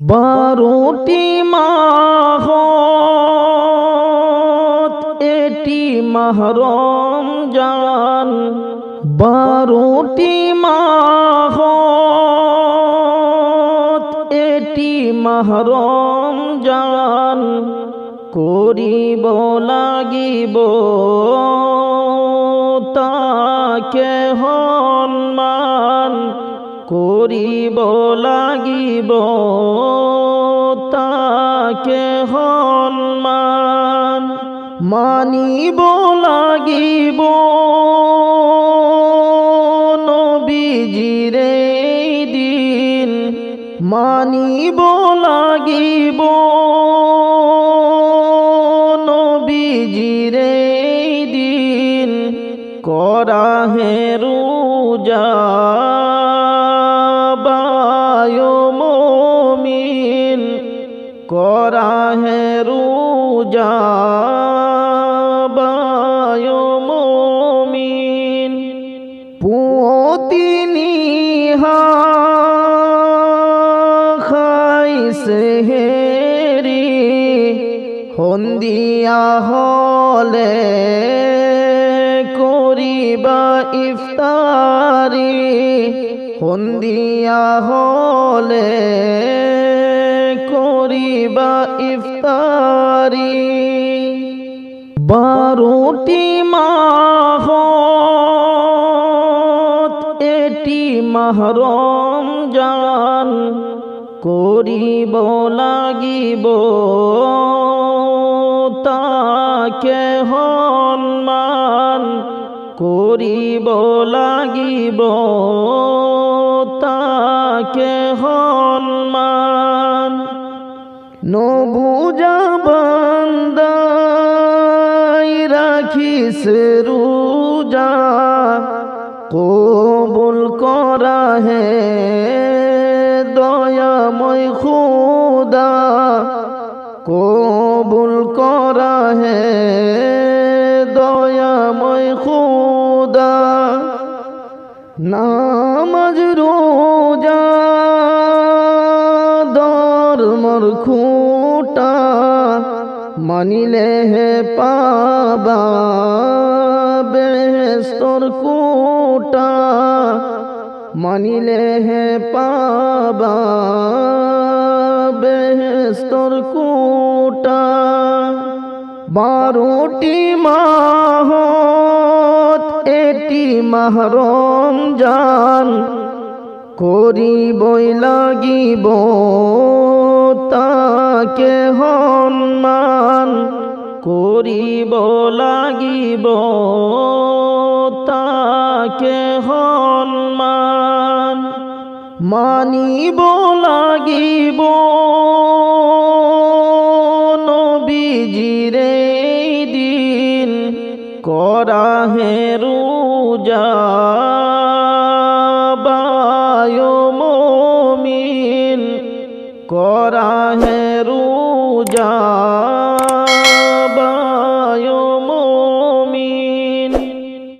বারোটি মাহ এটি মাহরম জান। বারোটি মাহ এটি মাহরম জান। করিব লাগিব লাগিব তাকে হন্মান মানিব লাগিব নবীজিরে দিন মানিব লাগিব নবীজিরে দিন করা হেরু বায়ো মমিন পুতিনি খাইছে হেরি হন্দিয়া হলে করিবা ইফতারি হন্দিয়া হলে করিবা ইফতারি। বারোটি মাহ এটি মাহরম জান করিব লাগিব। তাকে হন্মান করিব লাগিব। তাকে হন্মান নবুজা বান্দাই রাখিস রোজা, কবুল করা হে দয়াময় খুদা, কবুল করা হে দয়াময় খুদা। নামাজ ধর্মর খুঁটা মানিলে হে পাবা বেস্তর কুটা মানিলে হে পাবা বেস্তর কুটা বারোটি মাহ এটি মাহরম জান করিবই লাগিব। তাকে হন্মান করিব লাগিব তাকে হন্মান মানিব লাগিব। নবীজিরে দিন করা হেরু পূজা